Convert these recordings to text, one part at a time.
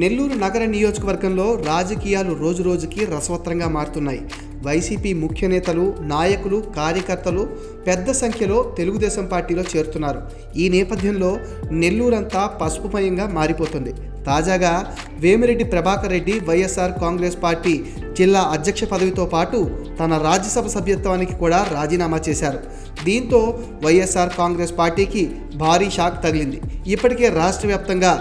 నెల్లూరు నగర నియోజకవర్గంలో రాజకీయాలు రోజురోజుకి రసవత్రంగా మారుతున్నాయి. వైసీపీ ముఖ్య నేతలు నాయకులు కార్యకర్తలు పెద్ద సంఖ్యలో తెలుగుదేశం పార్టీలో చేరుతున్నారు. ఈ నేపథ్యంలో నెల్లూరంతా పసుపుమయంగా మారిపోతుంది. తాజాగా వేమిరెడ్డి ప్రభాకర్ రెడ్డి వైఎస్ఆర్ కాంగ్రెస్ పార్టీ జిల్లా అధ్యక్ష పదవితో పాటు తన రాజ్యసభ సభ్యత్వానికి కూడా రాజీనామా చేశారు. దీంతో వైఎస్ఆర్ కాంగ్రెస్ పార్టీకి భారీ షాక్ తగిలింది. ఇప్పటికే రాష్ట్ర వ్యాప్తంగా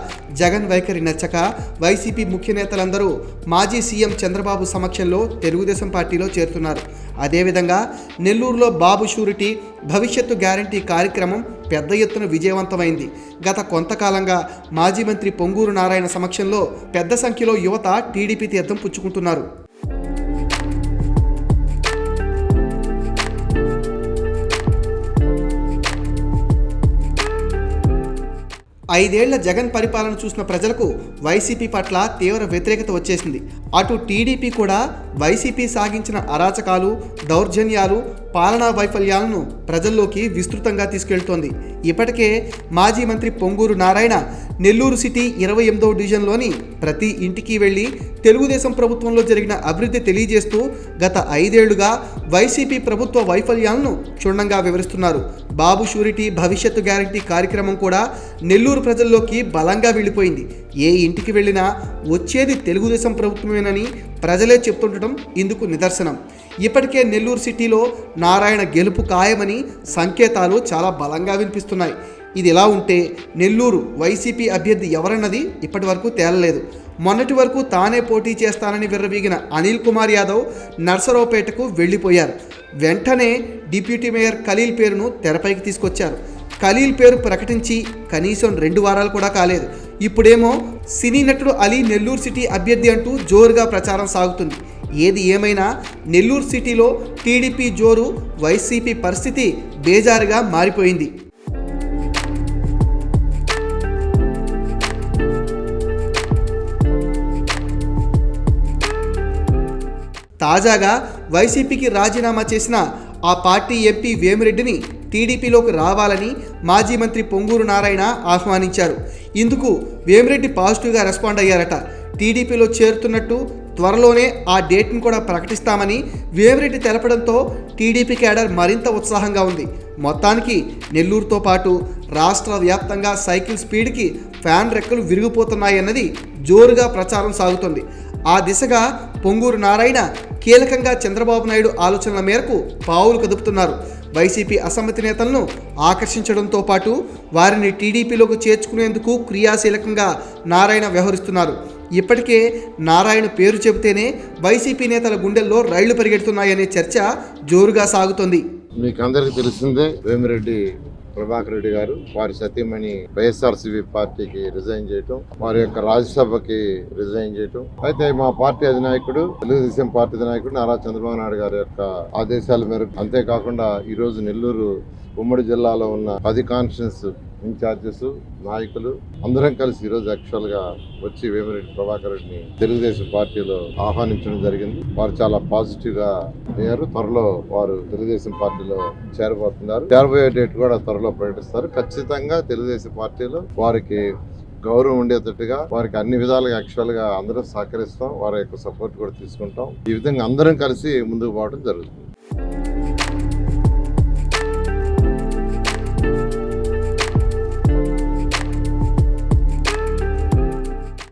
జగన్ వైఖరి నచ్చక వైసీపీ ముఖ్య నేతలందరూ మాజీ సీఎం చంద్రబాబు సమక్షంలో తెలుగుదేశం పార్టీలో చేరుతున్నారు. అదేవిధంగా నెల్లూరులో బాబు షూరిటీ భవిష్యత్తు గ్యారంటీ కార్యక్రమం పెద్ద ఎత్తున విజయవంతమైంది. గత కొంతకాలంగా మాజీ మంత్రి పొంగూరు నారాయణ సమక్షంలో పెద్ద సంఖ్యలో యువత టీడీపీ తీర్థం పుచ్చుకుంటున్నారు. ఐదేళ్ళ జగన్ పరిపాలన చూసిన ప్రజలకు వైసీపీ పట్ల తీవ్ర వ్యతిరేకత వచ్చేసింది. అటు టీడీపీ కూడా వైసీపీ సాగించిన అరాచకాలు దౌర్జన్యాలు పాలనా వైఫల్యాలను ప్రజల్లోకి విస్తృతంగా తీసుకెళ్తోంది. ఇప్పటికే మాజీ మంత్రి పొంగూరు నారాయణ నెల్లూరు సిటీ ఇరవై ఎనిమిదవ డివిజన్లోని ప్రతి ఇంటికి వెళ్ళి తెలుగుదేశం ప్రభుత్వంలో జరిగిన అభివృద్ధి తెలియజేస్తూ గత ఐదేళ్ళుగా వైసీపీ ప్రభుత్వ వైఫల్యాలను క్షుణ్ణంగా వివరిస్తున్నారు. బాబు షూరిటీ భవిష్యత్తు గ్యారంటీ కార్యక్రమం కూడా నెల్లూరు ప్రజల్లోకి బలంగా వెళ్ళిపోయింది. ఏ ఇంటికి వెళ్ళినా వచ్చేది తెలుగుదేశం ప్రభుత్వమేనని ప్రజలే చెప్తుండటం ఇందుకు నిదర్శనం. ఇప్పటికే నెల్లూరు సిటీలో నారాయణ గెలుపు ఖాయమని సంకేతాలు చాలా బలంగా వినిపిస్తున్నాయి. ఇది ఎలా ఉంటే నెల్లూరు వైసీపీ అభ్యర్థి ఎవరన్నది ఇప్పటి వరకు తేలలేదు. మొన్నటి వరకు తానే పోటీ చేస్తానని విర్రవీగిన అనిల్ కుమార్ యాదవ్ నర్సరావుపేటకు వెళ్ళిపోయారు. వెంటనే డిప్యూటీ మేయర్ ఖలీల్ పేరును తెరపైకి తీసుకొచ్చారు. ఖలీల్ పేరు ప్రకటించి కనీసం రెండు వారాలు కూడా కాలేదు. ఇప్పుడేమో సినీ నటుడు అలీ నెల్లూరు సిటీ అభ్యర్థి అంటూ జోరుగా ప్రచారం సాగుతుంది. ఏది ఏమైనా నెల్లూరు సిటీలో టీడీపీ జోరు వైసీపీ పరిస్థితి బేజారుగా మారిపోయింది. తాజాగా వైసీపీకి రాజీనామా చేసిన ఆ పార్టీ ఎంపీ వేమిరెడ్డిని టీడీపీలోకి రావాలని మాజీ మంత్రి పొంగూరు నారాయణ ఆహ్వానించారు. ఇందుకు వేమిరెడ్డి పాజిటివ్గా రెస్పాండ్ అయ్యారట. టీడీపీలో చేరుతున్నట్టు త్వరలోనే ఆ డేట్ను కూడా ప్రకటిస్తామని వేమిరెడ్డి తెలపడంతో టీడీపీ క్యాడర్ మరింత ఉత్సాహంగా ఉంది. మొత్తానికి నెల్లూరుతో పాటు రాష్ట్ర వ్యాప్తంగా సైకిల్ స్పీడ్కి ఫ్యాన్ రెక్కలు విరిగిపోతున్నాయన్నది జోరుగా ప్రచారం సాగుతుంది. ఆ దిశగా పొంగూరు నారాయణ కీలకంగా చంద్రబాబు నాయుడు ఆలోచనల మేరకు పావులు కదుపుతున్నారు. వైసీపీ అసమ్మతి నేతలను ఆకర్షించడంతో పాటు వారిని టీడీపీలోకి చేర్చుకునేందుకు క్రియాశీలకంగా నారాయణ వ్యవహరిస్తున్నారు. ఇప్పటికే నారాయణ పేరు చెబితేనే వైసీపీ నేతల గుండెల్లో రైళ్ళు పరిగెడుతున్నాయనే చర్చ జోరుగా సాగుతోంది. మీకు అందరికీ తెలిసిందే వేమిరెడ్డి ప్రభాకర్ రెడ్డి గారు వారి సతీమణి వైఎస్ఆర్సీపీ పార్టీకి రిజైన్ చేయటం వారి యొక్క రాజ్యసభకి రిజైన్ చేయటం. అయితే మా పార్టీ అధినాయకుడు తెలుగుదేశం పార్టీ అధినాయకుడు నారా చంద్రబాబు నాయుడు గారి యొక్క ఆదేశాల మేరకు అంతేకాకుండా ఈ రోజు నెల్లూరు ఉమ్మడి జిల్లాలో ఉన్న పది కాన్స్టిట్యూన్స్ ఇన్ఛార్జెస్ నాయకులు అందరం కలిసి ఈరోజు యాక్చువల్గా వచ్చి వేమిరెడ్డి ప్రభాకర్ రెడ్డిని తెలుగుదేశం పార్టీలో ఆహ్వానించడం జరిగింది. వారు చాలా పాజిటివ్గా అయ్యారు. త్వరలో వారు తెలుగుదేశం పార్టీలో చేరబోతున్నారు. చేరబోయే డేట్ కూడా త్వరలో ప్రకటిస్తారు. ఖచ్చితంగా తెలుగుదేశం పార్టీలో వారికి గౌరవం ఉండేటట్టుగా వారికి అన్ని విధాలుగా యాక్చువల్గా అందరం సహకరిస్తాం. వారి యొక్క సపోర్ట్ కూడా తీసుకుంటాం. ఈ విధంగా అందరం కలిసి ముందుకు పోవడం జరుగుతుంది.